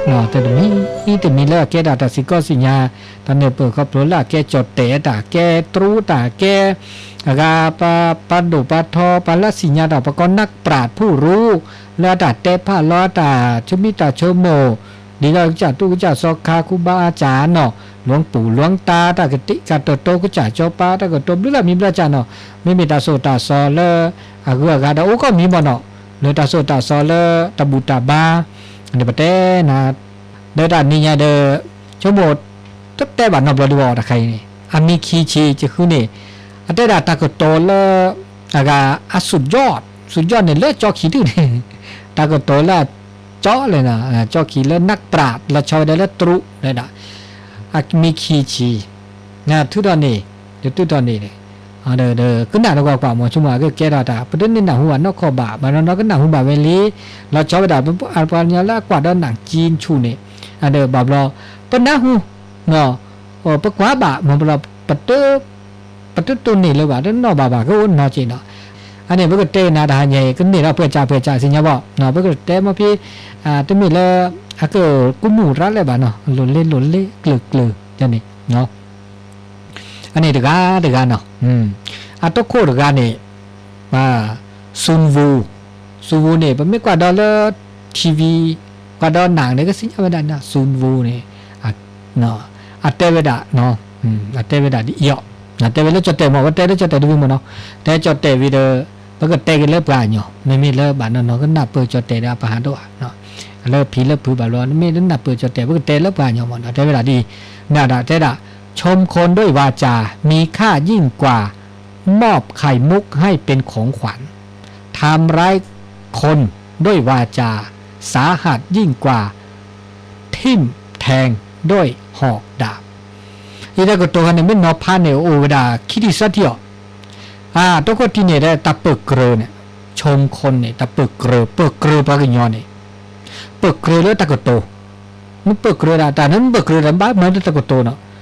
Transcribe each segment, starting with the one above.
နော်တဲ့မီဤတမီလာကဲတာတစီကောစီညာတနေပကပလာကဲချော့တဲတာကဲထရူတာကဲအကပါပဒုပထောပလစီညာတာပကนักปราดผู้รู้แล้วตาเตพาลอตาชุมิตาชโมดีเราจะตุกจะสอกคาคุบาอาจารย์เนาะหลวงปู่หลวงตาตากติกาโตโตก็จะจอปาตากโตบลามีบลาจาเนาะไม่มีตาโซตาซอเลอากูกาดาโอก็มีบ่เนาะเลตาโซตาซอเลตะบูตาบา เดี๋ยบเต้นะเดดันนี่ยาเดชโบดตั้งแต่บันนอบราดวอตะใครอันมีคีชีจะคือนี่อันเดี๋ยวดานตากดโตเลอากาอสุดยอด สุดยอดเนี่ยเลือจ่อขีดื้อเนี่ยตากดโตเลเจ่อเลยนะจ่อขี้เลือนักปราดละชอยได้ละตรุเลยนะมีคีชีนะทุกตอนนี้เดี๋ยวทุกตอนนี้เนี่ย အဒဒကနတော့ကွာမချုံမကကဲတာတာပဒနေနာဟူနော့ခောဘာဘာနောကနာဟူဘာဝဲလီလောချောဒါပအပညာလာကွာတော့နန်ကျင်းချုနေအဒဘာဘလောပနဟူနော်ဟောပကွာဘာမဘလောပတပတတုနေလောဘာတော့ဘာဘာကိုနော်ကျင်းတော့အနေဘကတဲနာဒါညေကနေတော့ဖွဲ့ချဖွဲ့ချစင်ရပေါ့နော်ဘကတဲမပြေအာတမိလဲအကကုမှုရလဲဘာနော်လွန်လေးလွန်လေးကလကလတဲ့နေနော် เวดะจดเตมว่าเตได้จดเตดูมั้เนาะแต่จดเตวิเดปกติก็เลิกปลาเนาะไม่มีเลิกบานเนาะก็นับเปิดจดเตได้ปะหาตัวเนาะเลิกผีเลิกผือบาลอนไม่ได้นับเปิดจดเตปกติเลิกปลาเนาะมันอัตเตเวดะดีนาดาเตดะ ชมคนด้วยวาจา มีค่ายิ่งกว่า มอบไข่มุกให้เป็นของขวัญทำร้ายคนด้วยวาจา สาหัสยิ่งกว่า ทิ่มแทงด้วยหอกดาบอีแต่ก็ตัวกันเนี่ยไม่นอพาเนี่ยโอเวดาคิดสัตย์อ่าตัวก็ที่เนี่ยได้ตะเปิกเกลือเนี่ยชมคนเนี่ยตะเปิกเกลือเปิกเกลือปากยอเนี่ยเปิกเกลือแล้วตะกโตนั่นเปิกเกลือแต่นั้นเปิกเกลือแล้วบ้าเหมือนตะกโตเนาะ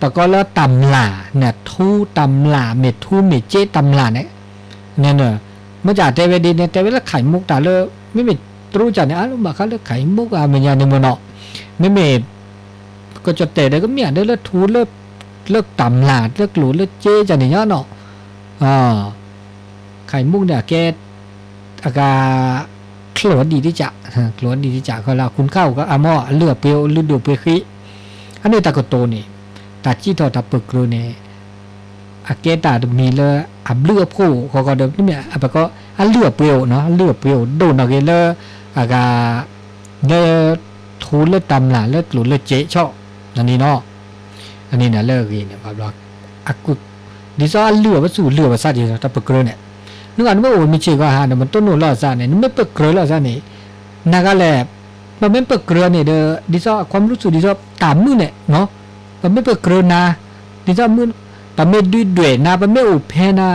ปก็แล้วตาจิบลึจิผัวเมตาเกระกะคนเนี่ยอาเลือผัวเลือเปเนี่านอะไรบามีร้านอะไรเลยปะก็แล้วตำลาเนี่ยทูตำลาเมทูเมเจตำลาเนี่ยเนี่ยเนอะเมื่อจ่าเทวดีเนี่ยเทวแล้วไข่มุกตาเลยไม่เมีตรู้จักเนี่ยอะมาเขาเลือกไข่มุกอะมันยังในมือเนาะไม่เมีก็จะเตะได้ก็เมีอะได้เลือกทู่เลือกเลือกตำหลาเลือกหลูเลือกเจ๊จันเนี่ยเนาะอ่าไข่มุกเนี่ยแกอากาขลวนดีที่จะขลวนดีที่จะเขาเราคุณเข้าก็อามอเลือกเปียวลือดูเปียขี้อันนี้ตากโตนี่ ตาจี้ทอตาปึกรูเนี่ยอาเกตาดมีเลยอับเลือกผู้เขาก็เดิมนี่เนี่ยอับก็อันเลือกเปรียวเนาะเลือกเปรียวโดนอะไรเลยอากาเลือทูเลือตำล่ะเลือหลุดเลือเจ๊ชอบอันนี้เนาะอันนี้เนี่ยเลิกกินเนี่ยแบบว่าอากุดิซอเลือกว่าสู่เลือกว่าซะดีตาปึกรูเนี่ยนึกอันว่าโอ้มีเชื่อก็หาเนี่ยมันต้นโน่ล่อซะเนี่ยไม่ปึกรูล่อซะเนี่ยนักแลมันไม่ปึกรูเนี่ยเด้อดิซอความรู้สึกดิซอตามมือเนี่ยเนาะ ပမေပကရနာဒီသမှုပမေဒွိဒွေနာပမေဥဖေနာ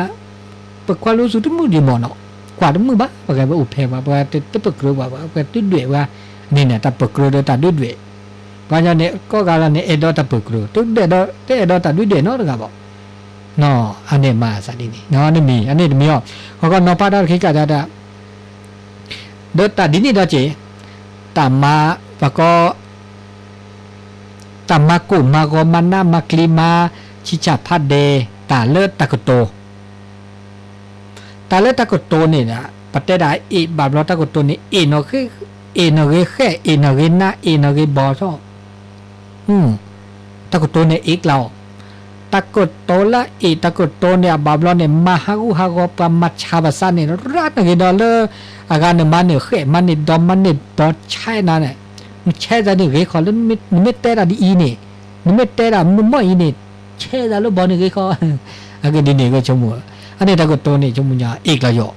ပကွာလို့စုတမှုဒီမောနော်ကွာတမှုပါပကဘဥဖေပါပကတပကရပါပါပကတဒွေပါနိနတပကရတဒွေဘာညာနဲ့ကောကာလာနဲ့အေဒေါ်တပကရတုတ်တဲ့တော့တဲ့အေဒေါ်တဒွေနော်တကပါနော်အနေမှာစာဒီနေနော်နေမီအနေတမီရောဟောကနော်ပါတာခေကတာတာဒတ်တာဒီနေတော့ကျေတမဘကော ตะปะกรือตุ้ดเดดอเตเอดอตะดุด้วยเนาะก็บอกเนาะอันนี้มาซะนี่เนาะนี่มีอันนี้มีอ๋อเขาก็นอปาดาคิกะมากมากุมาโกมันนามาคลิมาชิชาพัดเดตาเลิศตะกโตตาเลตะกโตนี่นะปะเตดาอีบาบลตะกโตนี่เอโนเคเอโนเกแค่เอโนเกนาเอโนเกบอซออืมตะกโตเนี่ยอีกเราตะกโตละอีตะกโตเนี่ยบาบลเนี่ยมหากุหากปะมัชชาบะซานี่รัตเกดอลเลอาการเนี่ยมันเนี่ยเขมันเนี่ยดอมมันเนี่ยบอใช่นะเนี่ยมันแช่นี่เกขอแล้วไม่ไม่เตดาดีอีนี่ไม่เตดามันไม่อีนี่แช่จะ cheza ni ge kho ni mit tera di ini ni mit tera mo ini cheza lo bon ge kho age di ne ge chomu ane da ko to ni chomu nya ek la yo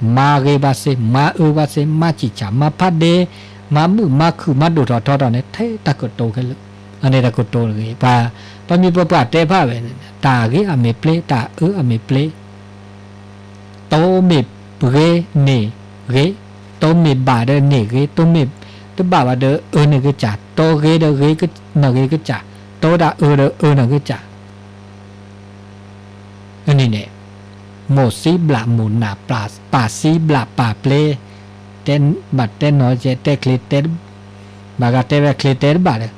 ma ge ba se ma u ba se ma chi cha ma phat de ma mu ma khu ma do tho tho tho ne thai ta ko to ge lo ane da ko to ge ba pa mi pa pa te pha be ta ge a me play ta u a me play to me bre ne ge to me ba de ne ge to me tôi bảo là đỡ ơ này cái chả. To ghê đỡ ghê cái nở ghê cái chả. To đã ơ đỡ ơ nở cái chả. Này nè một xí bạ một nà, bà bà xí bạ, bà ple tên, bà tên nói chế tên clip tên bà gà tên bà clip tên bà đấy.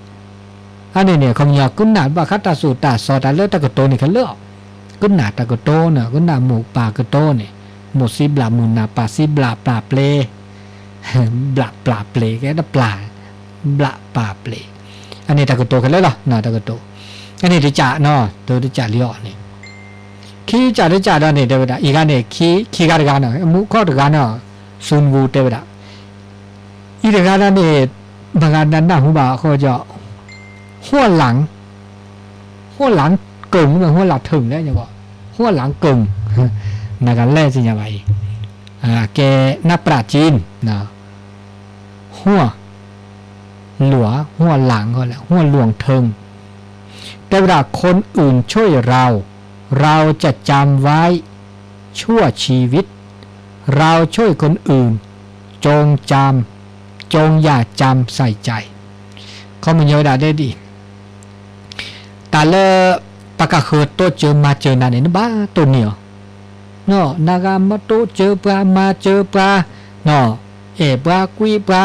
Anh này nè, không nhờ cũng nà bà khát ta sủ ta so ta lỡ ta cái tô này khá lỡ. Cũng nà ta cái tô nè cũng nà một bà cái tô nè. Một xí bạ một nà, bà xí bạ, bà ple bla bla ple cái đó bla bla bla ple anh này ta có tổ cái đấy là nó ta có tổ anh này thì trả nó tôi thì trả liệu này khi trả thì trả đó này đây vậy ý này khi khi cái cái này mu có cái này sun vu đây vậy ý cái này bằng cái này nào cũng bảo họ cho hoa lặng hoa lặng cùng mà hoa lặng thường đấy nhỉ bảo hoa lặng cùng นะกันแรกสิยาไปแกนักปราจีนนะ หัวหลัวหัวหลังก็แล้วหัวหลวงเทิง แต่เวลาคนอื่นช่วยเรา เราจะจำไว้ชั่วชีวิต เราช่วยคนอื่น จงจำจงอย่าจำใส่ใจเขามันเยอะได้ดีแต่เลปากกาคือตัวเจอมาเจอนั่นนี่บ้าตัวเหนียวเนาะนากามาตัวเจอปลามาเจอปลาเนาะเอปลากุยปลา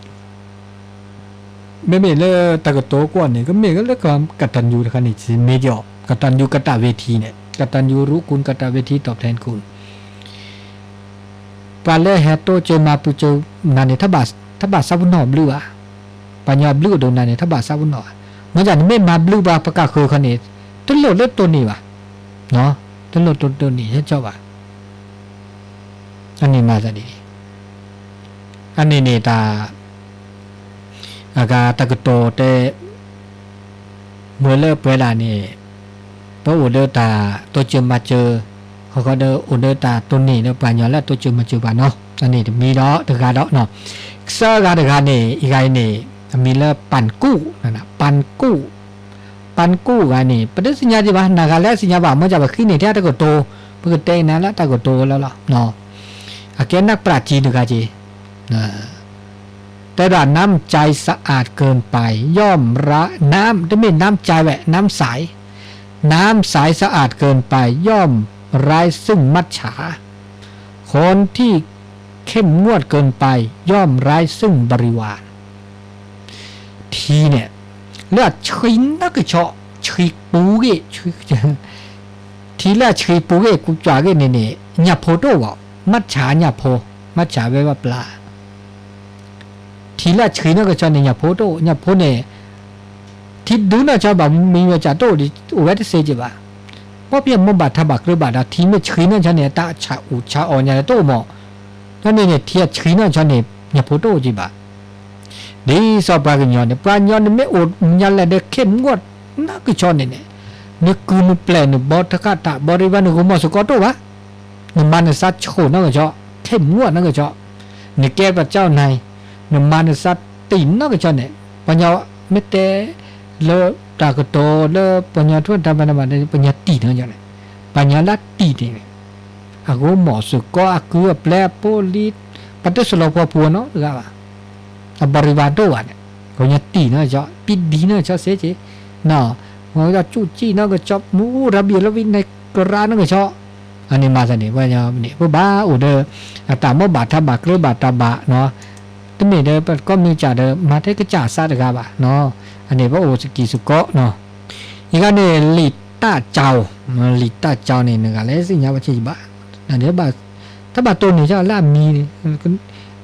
เหนียวอันนี้มาซะดีนี่ตาเกิดโตใครนี่อ่าแลเลออะคอมุญอเลอปะกะบโอเดอตาโนเมเมเลอกะโตกว่านี่ก็เมก็เลยความกตัญญูคันนี่สิเมจอกตัญญูกตเวทีเนี่ยกตัญญูรู้คุณกตเวทีตอบแทนคุณปาเลแฮโตเจมาปุโจนันเนี่ทบาทบาซาบุนอมลืออะปัญญาบลูโดนนันเนี่ยถ้าบาทราบหน่อยมันจะไม่มาบลูบาประกาศคือคนนี้ต้นโหลดเลือดตัวนี้วะเนาะต้นโหลดตัวตัวนี้เจ้าวะอันนี้มาจะดีอันนี้เนี่ยตา aga takuto te mule pela ni, po order ta to chim ma chư họ có đơ order ta to ni nó bà nhỏ là to chim ma chư bà nó ta ni mi đó từ ga đó nó sơ ga từ ga ni, i ga ni, mi là pan cu là pan cu pan cu ga ni bất cứ nhà gì bà na ga lẽ nhà bà mới cho bà khi ni theo takuto bất cứ tên nó là takuto là nó nó à cái nắp prati được cái gì แต่ร้าะอาเกนักปราจีนกาจีนะแต่ด่านน้ำใจสะอาดเกินไป ย่อมระน้ำจะไม่น้ำใจแหวะน้ำใสน้ำใสสะอาดเกินไป ย่อมไร้ซึ่งมัจฉา คนที่เข้มงวดเกินไป ย่อมไร้ซึ่งบริวาร ทีเนี่ยเลือดชินนักเชาะชิปูเกชิทีละชิปูเกกูจ่าเกเนี่เนี่ยหยับโพโตวะมัดฉาหยับโพ มัดฉาแปลว่าปลา la chhina ka chane nya photo nya phone thi duna cha ba mi wa cha to di o wa de se ji ba po pye mo ba tha ba kre ba da thi me chhina cha ne ta cha u cha o nya to mo ta ne ne thi ya chhina cha ne nya photo ji ba ni so ba ga nya ne pa nya ne me o nya la de khem ngot na ki cho ne ne ne ku nu plan ne bo ta ka ta bo ri ba ne go mo so ko to ba ne ma ne sa cho na ga cho khem ngot na ga cho နေကဲပကြောက်နိုင် manasa tin nó cái chân này bao nhiêu mít tê lơ ta cái to lơ bao nhiêu thuốc ta bên mà đây bao nhiêu tin hơn nhau này bao nhiêu là tin này à gỗ mỏ sự có à cứ bắt đầu solo qua pua nó được à à bari này có nhiêu tin nó cho pin đi nó cho xế chứ nào người ta chú chi nó cái cho mũ ra bia nó vin này cái ra nó cái cho อันนี้มาสนิทว่าเนี่ยพวกบ้าอุดเดอร์ตามว่าบาทบาทหรือบาทบาเนาะ เมเดอันนี้ว่าโอสกิสุโกะเนาะอีกอันนี้ลิตาเจ้าลิตาเจ้าเนี่ยนึงอะไรสิญญาว่าชีบะอันนี้บาถ้าบาตัวนี้จะล่ามี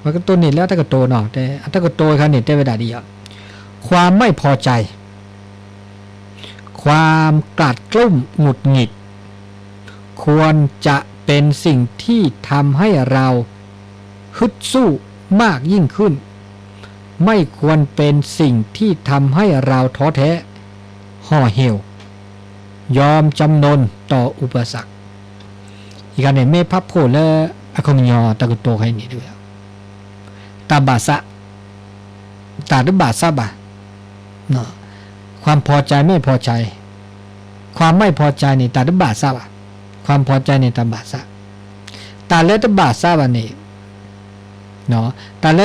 มันก็ตัวนี้แล้วถ้าก็โตเนาะแต่ถ้าก็โตคันนี้ได้เวลาดีอะความไม่พอใจ ความกลัดกลุ้มหงุดหงิด ควรจะเป็นสิ่งที่ทำให้เราฮึดสู้ มากยิ่งขึ้น ไม่ควรเป็นสิ่งที่ทำให้เราท้อแท้ ห่อเหี่ยว ยอมจำนนต่ออุปสรรคอีกอันเนี่ยไม่พับโผล่แล้วอคมยอตะกุโตให้นี่ด้วยตาบาสะตาหรือบาสะบะเนาะความพอใจไม่พอใจ ความไม่พอใจนี่ตาหรือบาสะบะความพอใจในตาบาสะตาเลตบาสะบะนี่ เนาะตาเล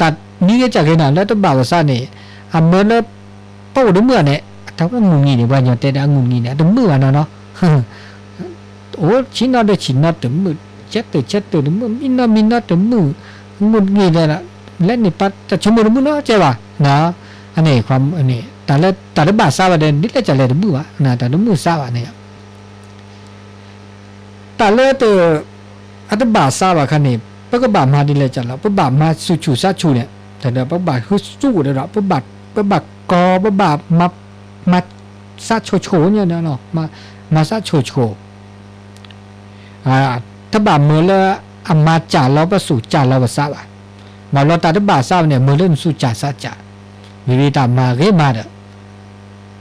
ตัดนี่ก็จะเห็นนะเลตบาสะนี่อเมื่อเลเป้าดูเมื่อเนี่ยถ้าว่างูงี้เนี่ยว่าญาแต่ดางูงี้เนี่ยดูเมื่อนะเนาะ โอ้ชินอเดชินอตึมือเจ็ดตึเจ็ดตึมือมินอมินอตึมืองุนงี้เลยละและนี่ปัดจะชมรมุนเนาะใช่ป่ะนะอันนี้ความอันนี้แต่ละแต่ละบาททราบว่าเด่นนิดละจะเลยมือวะนะแต่ละมือทราบว่าเนี่ยแต่ละตัวอัตบาททราบว่าคันนี้ ปะก็บามาดิเลยจัดแล้วปะบามาสุชูซาชูเนี่ยแต่เดี๋ยวปบาคือสู้เดี๋ยวปะบาปะบากอปะบามามาซาโชโชเนี่ยเนาะมามาซาโชโชอ่าถ้าบาเมื่อละอามาจ่าเราประสูจ่าเราประสาบะมาเราตาถ้าบาทราบเนี่ยเมื่อเริ่มสู่จ่าซาจ่าวิวิตามาเรมาเด้อ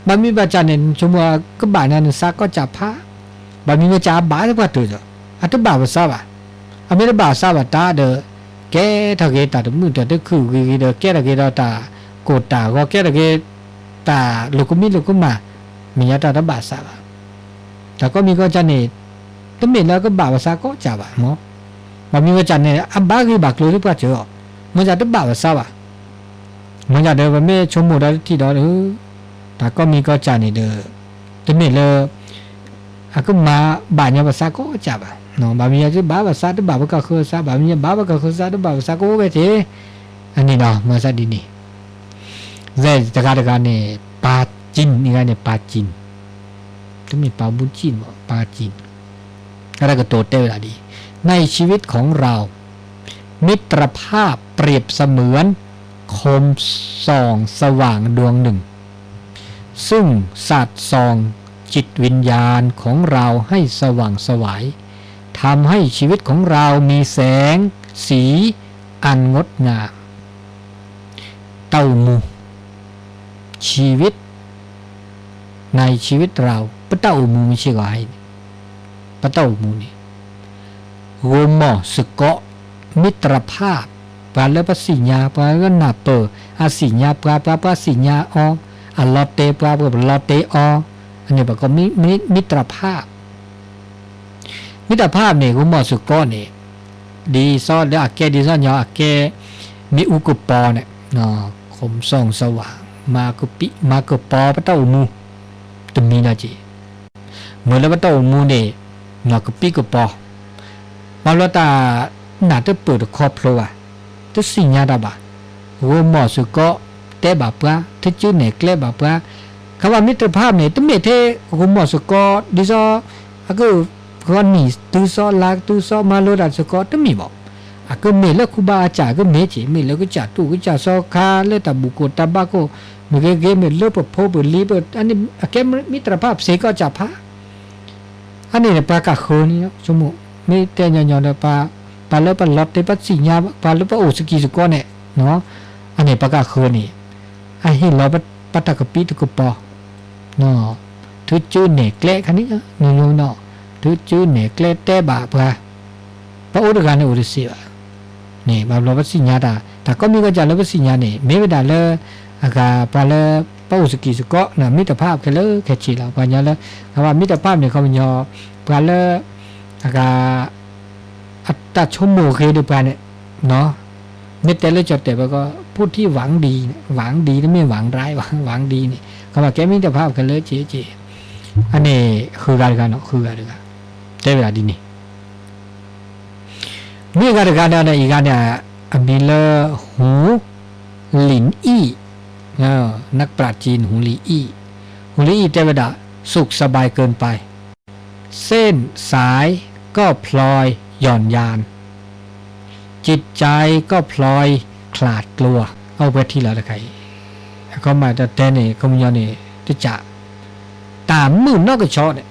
บามีบาจาเนี่ยชมัวก็บานันซาก็จ่าพระบามีบาจ่าบาที่ว่าตัวจ้ะอัตบาประสาบะ အမေဘာသာဘာတာဒကဲထကေတာတမှုတတခုဂီဂီဒကဲရကေတော့တာကိုတာကောကဲရကေတာလူကမီလူကမမိယတာတဘာသာဘာဒါကောမီကောချနေတမေလာကဘာသာကောကြပါမောမမီကချနေအဘာဂီဘာကလိုရပချောမွန်ကြတဘာသာဘာမွန်ကြတယ်ဗမေချုံမတော်တိတော်လူဒါကောမီကောချနေတယ်တမေလာအကမဘာညာဘာသာကောကြပါ နော်ဘာမီရချဘာဝစာတဘာဝကခောစာဘာမီဘာဝကခောစာတဘာဝစာကိုပဲချေအနေတော့မစဒီနေဇဲတကားတကားနေပါจินนี่ไงเนี่ยปาจินตมีปาบุญจินบ่ปาจิน อะไรก็ตัวเต้เวลาดี ในชีวิตของเรา มิตรภาพเปรียบเสมือน คมส่องสว่างดวงหนึ่ง ซึ่งสาดส่องจิตวิญญาณของเราให้สว่างสวาย ทำให้ชีวิตของเรามีแสง สี อันงดงาม เต้ามูชีวิต ในชีวิตเราปะเต้ามูไม่ใช่ก่อให้ปะเต้ามูนี่โรมอสกะมิตรภาพปาเลปสิญญาปาก็นาเปออาสิญญาปาปาปาสิญญาออัลลอเตปาปาลอเตออันนี้บอกก็มิมิตรภาพ မိတဖာမေကိုမောစုကောနေဒီစောဒါကဲဒီစောညာကဲမိဥကပေါ်နဲ့နော်ခုံဆောင်စဝါမာကပိမာကပေါ်ပတောမူတမီနာကြီးမလပတောမူနေနော်ကပိကပေါ်မလတာနာတပုတ်ခေါဖလောတစီညာတာပါဝမောစုကောတဲပါပွားထကျွနေကလဲပါပွားခမမိတဖာမေတမေသေးဝမောစုကောဒီစောအခု ก็แต่บาปะที่ชื่อเนี่ยแกล้บาปะคำว่ามิตรภาพเนี่ยต้องมีเทโวหมอสุก็ดิซออะก็คนนี้ตูซอลากตูซอมาโลดาสุก็ต้องมีบอกอะก็มีแล้วครูบาอาจารย์ก็เมีจีมีแล้วก็จ่าตู้ก็จ่าซอคาแล้วตาบุกตาบาก็มีเกเกมีเลือปพบลีบอันนี้แกมิตรภาพเสก็จ่าพาอันนี้เนี่ยปลากะโคนี่สมมุไม่แต่ยอนๆเนี่ยปลาปลาเลปลาลอตเตปลาสิญาปลาเลปลาโอสกีสกอเนี่ยเนาะอันนี้ปลากะโคนี่อันนี้เราปปตตะกปิตะกปอเนาะถือจื้อเนกแกลคันนี้เนาะเนาะถือจื้อเนาะ พระอุตกาเนี่ยอุริสิบะนี่บาลปสิญญาตาแต่ก็มีก็จะลปสิญญานี่ไม่เวดาเลอากาปาเลปะอุสกีสกอนะมิตรภาพแค่เลยแค่ชีละปัญญาเลยคำว่ามิตรภาพเนี่ยเขาเป็นยอปาเลอากาอัตตาชมโมเคดูปลาเนี่ยเนาะเนแต่ละจดแต่ก็พูดที่หวังดี หวังดีไม่หวังร้ายหวังหวังดีนี่คำว่าแกมิตรภาพกันเลยเจ๊เจอันนี้คือการกันเนาะคือการกันแต่เวลาดีนี่นี่การกัน เนี่ยอีกการเนี่ยมีเลหูหลินอี้เออนักปราชญ์จีนหูหลีอี้หูหลีอี้แต่เวลาสุขสบายเกินไป เส้นสายก็พลอยหย่อนยาน จิตใจก็พลอยขลาดกลัว เอาไปที่ล้วละใครก็มาแต่แต่นี่ก็มีนี่จะจะตามมือนอกกชอเนี่ยบาญานเนี่ยตามมือนอกกชอเนี่ยตามมือนอกชอเนี่ยบาบลอแล้วตาโอตาชอเนี่ย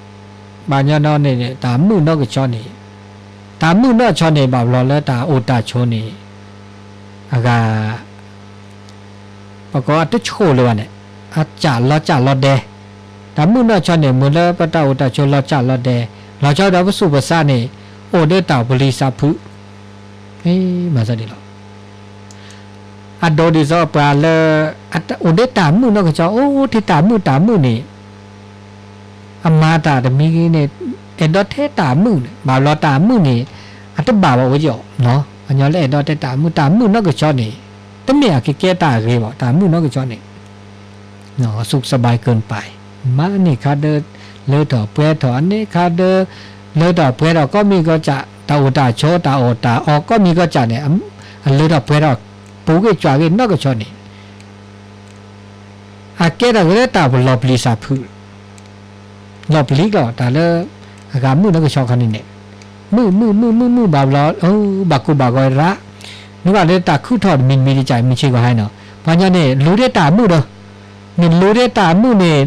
မာညနောနေနဲ့ဒါမှုနော့ကချောနေဒါမှုနော့ချောနေပါဘလောလဲဒါအိုတာချိုးနေအကပကောတချိုးလောနဲ့အကြလောကြလောတဲ့ဒါမှုနော့ချောနေမလဲပတအိုတာချိုးလောကြလောတဲ့လောကြောတော့ပစုပစနေအိုတဲ့တောင်ပလီစာဖုဟေးမစတယ်လောအဒေါ်ဒီဇောပရာလအအိုတဲ့တာမှုနော့ကချောအိုးတိတာမှုတာမှုနေ တာတမီကြီးနေအဒေါ်ထဲတာမှုနေဘာလောတာမှုနေအတဘာဘဝကြောနော်အညောလေအဒေါ်တဲတာမှုတာမှုနော်ကြောနေတမရကကဲတာကြီးပေါ့တာမှုနော်ကြောနေနော်สุขสบายเกินไปมานี่คาเดเลอต่อเปรต่ออันนี้คาเดเลอต่อเปรต่อก็มีก็จะตาโอตาโชตาโอตาออกก็มีก็จะเนี่ยเลอต่อเปรต่อ ပိုကကြွားကေနော့ကချောနေအကဲရဝဲတာဘလော့ပလီစာဖူ နော်ပလီကဒါလည်းအကမှုနကချောင်းခဏနေမှုမှုမှုမှုမှုဘာလို့ဟိုဘကုဘကောရာနုကလည်းတခုထော်မင်းမီကြိုင်မချိကဟိုင်းနော်ဘာညာနဲ့လူတဲ့တာမှုတော့မင်းလူတဲ့တာမှုနဲ့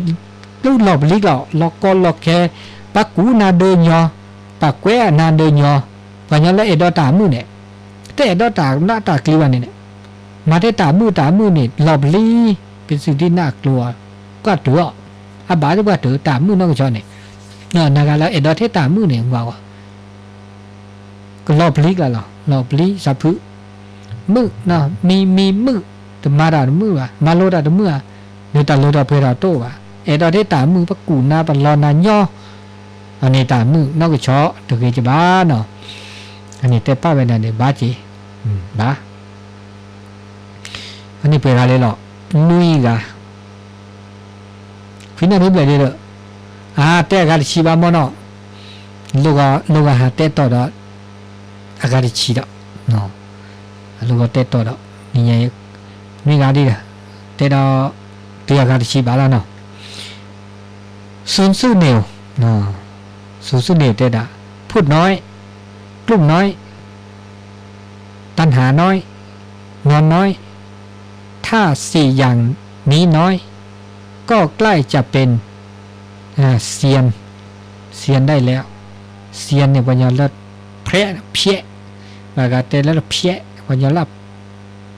လူလောက်ပလီကလောက်ကောလောက်ခဲပကူနာဒေညောပကွဲနာဒေညောဘာညာလဲအတော့တာမှုနဲ့တဲ့တော့တာနာတာကလေးဝနေနဲ့မတဲ့တာမှုတာမှုနဲ့လောက်ပလီပစ္စည်းဒီနာကလောကတ်တော့ အဘာတဘတ်တာမှုနောကြောနေနော်နာဂလာအဒတ်တာမှုနေမှာကွာကလော့ဘလီကလောလော့ဘလီဇဖုမှုနော်မီမီမှုဓမ္မတာမှုပါမလောတာဓမ္မှုဟာနေတာလောတာဖေတာတော့ပါအဒတ်တာမှုပကူနာပလောနာညောအနေတာမှုနောက်ကချောတကယ်ကြပါနော်အနေတက်ပပဲနဲ့ဘာကြီးဘာအနေပေရလေးတော့နူးကြီးက ตาโลดาเพราโตว่ะเอ็ดอเทตามือปะกูนาปะลอนาย่ออันนี้ตามือนอกชอตะเกจะบ้าเนาะอันนี้แต่ป้าไปนั่นเนี่ยบ้าจีอืมบ้าอันนี้เป็นอะไรหรอนุยกะฟินาริบเลยเด้ออ่าแต่กะชีบามอเนาะลูกก็ลูกก็หาแต่ต่อดอกอากาศชีดอกเนาะลูกก็แต่ต่อดอกนี่ไงมีกาดีแต่ดอกเตียกาชีบาแล้วเนาะซุนซุเนวเนาะซุนซุเนวแต่ดะพูดน้อย กลุ่มน้อย ตัณหาน้อยนอนน้อยถ้าสี่อย่างนี้น้อย ก็ใกล้จะเป็นเซียนเซียนได้แล้วเซียนเนี่ยวัญยาเลิเพะเพี้ยบากาเตแล้วเพี้ยปัญยาลั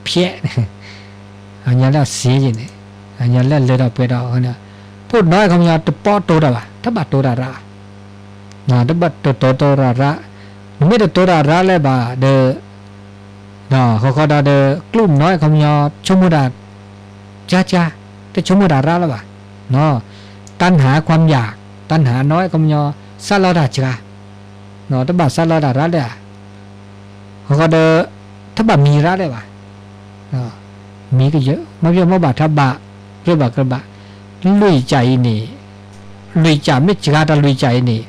เพี้ยอันนี้แล้เสียจริางนี้อันนี้แล้เลยเราไปเราเนี่ยพูดน้อยคำยาตะป้อตัวละถ้าบัดตัวระนะถ้าบัดตโตโวตัวระไม่ได้ตัวระเลยบ่าเดอเนาะเขาเขาเดอกลุ่มน้อยคำยาชมุดาจ้าจ้า แต่ชมดาราละวะเนาะตั้นหาความอยาก ตั้นหาน้อยกำยอซาลาดาจกาเนาะถ้าบาซาลาดาระเด้เขาก็เดอถ้าบามีระได้บะเนาะมีก็เยอะมาเรียกว่าบาทับบะเรียกบ่ากระบะลุยใจนี่ลุยจ่าไม่จกาแต่ลุยใจนี่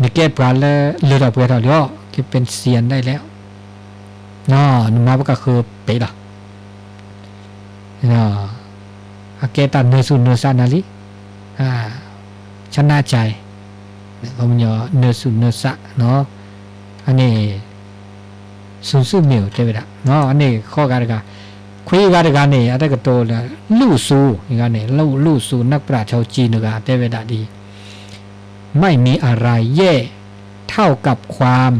นี่แก้ปลาละวเลือดเปลือเท่าเดีก็เป็นเซียนได้แล้วเนาะนมมาก็คือเป๊ะละนาะ อเกตันเนสุเนสานาลิชนะใจเขาเนาเนสุเนสะเนาะอันนี้สุสุมิวใช่ไหมล่ะเนาะอันนี้ข้อการกาคุยการกาเนี่ยอะไรก็โตเลยลู่ซูอีกาเนี้ลู่ลู่ซูนักปราชญ์ชาวจีนกาเจวิดะดี ไม่มีอะไรแย่เท่ากับความ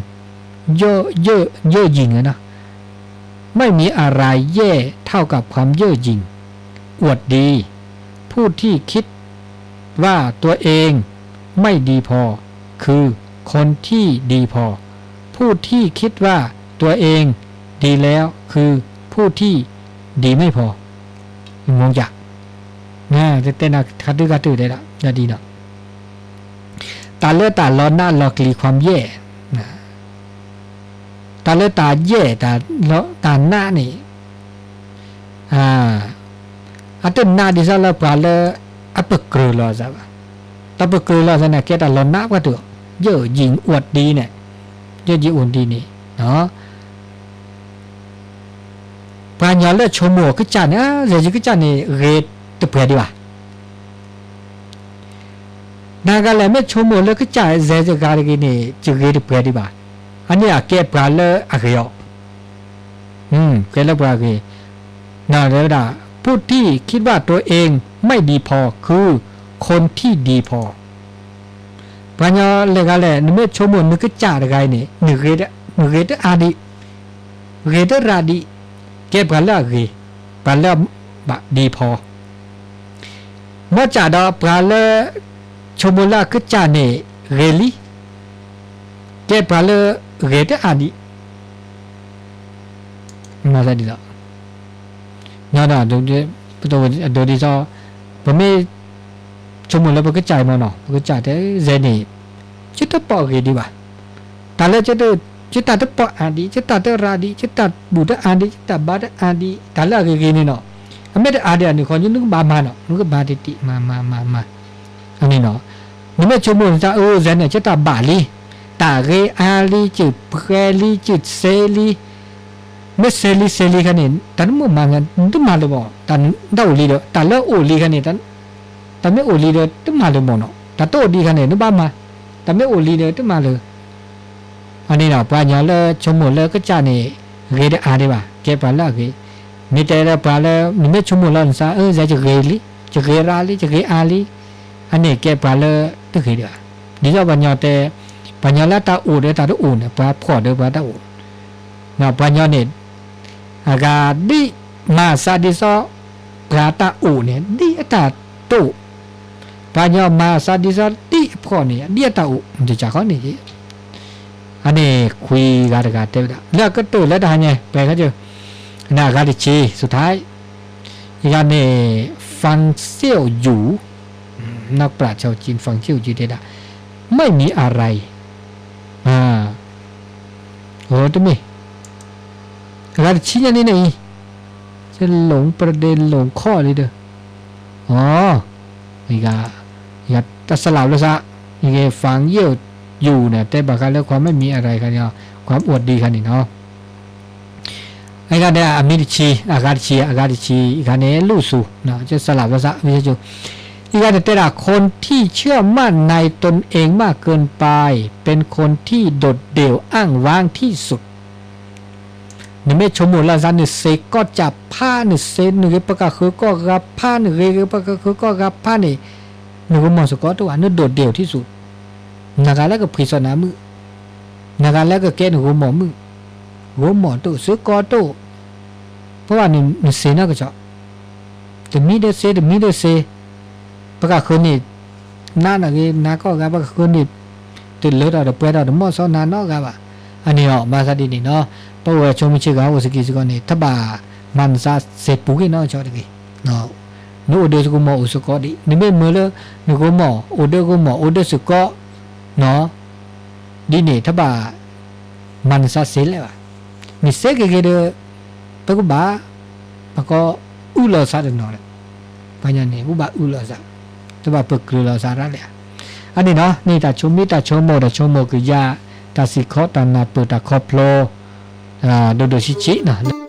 เยอะเยอะเยอะยิ่งนะไม่มีอะไรแย่เท่ากับความเยอะยิ่ง อวดดี ผู้ที่คิดว่าตัวเองไม่ดีพอ คือคนที่ดีพอ ผู้ที่คิดว่าตัวเองดีแล้วคือผู้ที่ดีไม่พองงจักนะเต้นคัดดื้อคัดตื้อได้ละจะดีเนาะตาเลือดตาล้อนหน้าลอกลีความแย่ตาเลือตาเย่ตาเลตาหน้านี่ อ่าอัตนาดิซาลปาเลอัปกรือลอซะตะปกรือลอซะนะแกตา အတနာဒီဇာလပလာအပကရလာဇာတပကရလာဇာနဲ့ကဲတာလောနာကတူယောဂျင်ဝတ်ဒီနဲ့ယောဂျင်ဝတ်ဒီနေနော်ပညာလက်ချုံမောကကြနဲ့ဇေကြီးကကြနေရေတပွဲဒီပါနာကလည်းမချုံမောလက်ကကြဇေစကားကြီးနေကြွေးတပွဲဒီပါအနည်းအကဲပလာအခေယောอืมကဲလက်ပလာကြီးနာလည်းတာ ผู้ที่คิดว่าตัวเองไม่ดีพอคือคนที่ดีพอปัญญาเลกาเลนเมชมนนึกจ่าดกายนี่นึกเรดนึกเรดอาดิเรดราดิเก็บกันละเรปันละบะดีพอเมื่อจ่าดอปลาละชมละกจ่าเนี่เรลีเก็บปลาละเรดอาดิมาซะดีละ ညတာဒုဒီပတော်ဒိုဒီဆိုဗမေချုံမလဘကကြိုင်မနော်ဘကကြတဲ့ဇဲနေချစ်တပေါ့ကြီးဒီပါဒါလည်းချစ်တဲ့ချစ်တပေါ့အန်ဒီချစ်တရာဒီချစ်တဘူဒအန်ဒီချစ်တဘာဒအန်ဒီဒါလည်းကြီးကြီးနေနော်အမေတဲ့အားတဲ့အနေခေါ်ညနုဘာမနော်နုကဘာတိတိမမမမအနေနော်နိမချုံမစားအိုးဇဲနေချစ်တဘာလီတာရေအာလီချစ်ပခဲလီချစ်ဆေလီ မဆယ်လီဆယ်လီခနဲ့တန်မမငန်တမလဘောတန်တော့လီတော့တလောအိုလီခနဲ့တန်တမေအိုလီတော့တမလဘောနော်တတော့ဒီခနဲ့နဘာမတမေအိုလီတော့တမလအနေတော့ဘာညာလဲချုံမလဲကကြနေရေတဲ့အားတွေပါကဲပါလာကေမိတဲရပါလဲနိမချုံမလန်စာအဲဇာချရေလီချရေရာလီချရေအားလီအနေကဲပါလဲတခေတယ်ဒီတော့ဘာညာတဲ့ဘာညာလာတာအိုတဲ့တာတော့အိုနေဘာဖော်တယ်ဘာတော့နော်ဘာညာနဲ့ gà đi mà sa đi so gà ta ủ nè đi ta tụ và nhờ mà sa đi so đi phò nè đi ta ủ thì chả có nè chứ anh này quỳ gà gà tiêu đã là cái từ là đại nhỉ về cái chứ là gà đi chi số thái gà này Phăng siêu dù nó bà chào chín phẳng siêu dù thế đã mấy mi à à. Ủa tôi mi. ชญ์ชาวจีนฟังเซี่ยวอยู่เดดาไม่มีอะไรอ่าโอ้ตัวมีอะไรชี้ย่างนี้นี่จะหลงประเด็นหลงข้อเลยเด้ออ๋อนี่ก็อย่าตัดสลับแล้วซะนี่ไงฟังเยี่ยวอยู่เนี่ยแต่บอกกันแล้วความไม่มีอะไรกันเนาะความอวดดีกันนี่เนาะไอ้กันเนี่ยอมริชีอากาชีอากาชีอีกอันนี้ลู่สู่เนาะจะสลับแล้วซะไม่ใช่จูอีกอันแต่ละคนที่เชื่อมั่นในตนเองมากเกินไป เป็นคนที่โดดเดี่ยวอ้างว้างที่สุด นเมชมูลาซานิเซก็จับผ้าหนึ่งเซนหนึ่งเรปกะคือก็รับผ้าหนึ่งเรปกะคือก็รับผ้านี่หนึ่งมอสกอตัวนนั้นโดดเดี่ยวที่สุดนาการแล้วก็พริศนามือนาการแล้วก็แกนหัวหมอมือหัวหมอตัวซื้อกอตัวเพราะว่าหนึ่งเซน่าก็จแต่มีเดเซจะมีเดเซปกะคือนี่น้าหนอเไรนาก็รับปกะคือนี่ติดเลือดเราเดือดเปื่อยเราเดือดมอสอนานนอกกับอะ ani o ma sa di ni no po we cho mi chi ga wo se ki su ko ni ta ba man sa se pu cho de ki no nu o de su ko mo o su ko di ni me mo le ni ko mo o de ko mo o de su đi ni ta ba man sa se le ba mi se ke ke de ta ko ba ba u lo sa de no le ba nya ni bu u lo sa ta ba pu lo sa ra le ani no ni ta cho mi ta cho mo ta cho mo ki ya ตาสิโมคือตานาเปิดตาคอพโลอ่าโดโดชิชินะ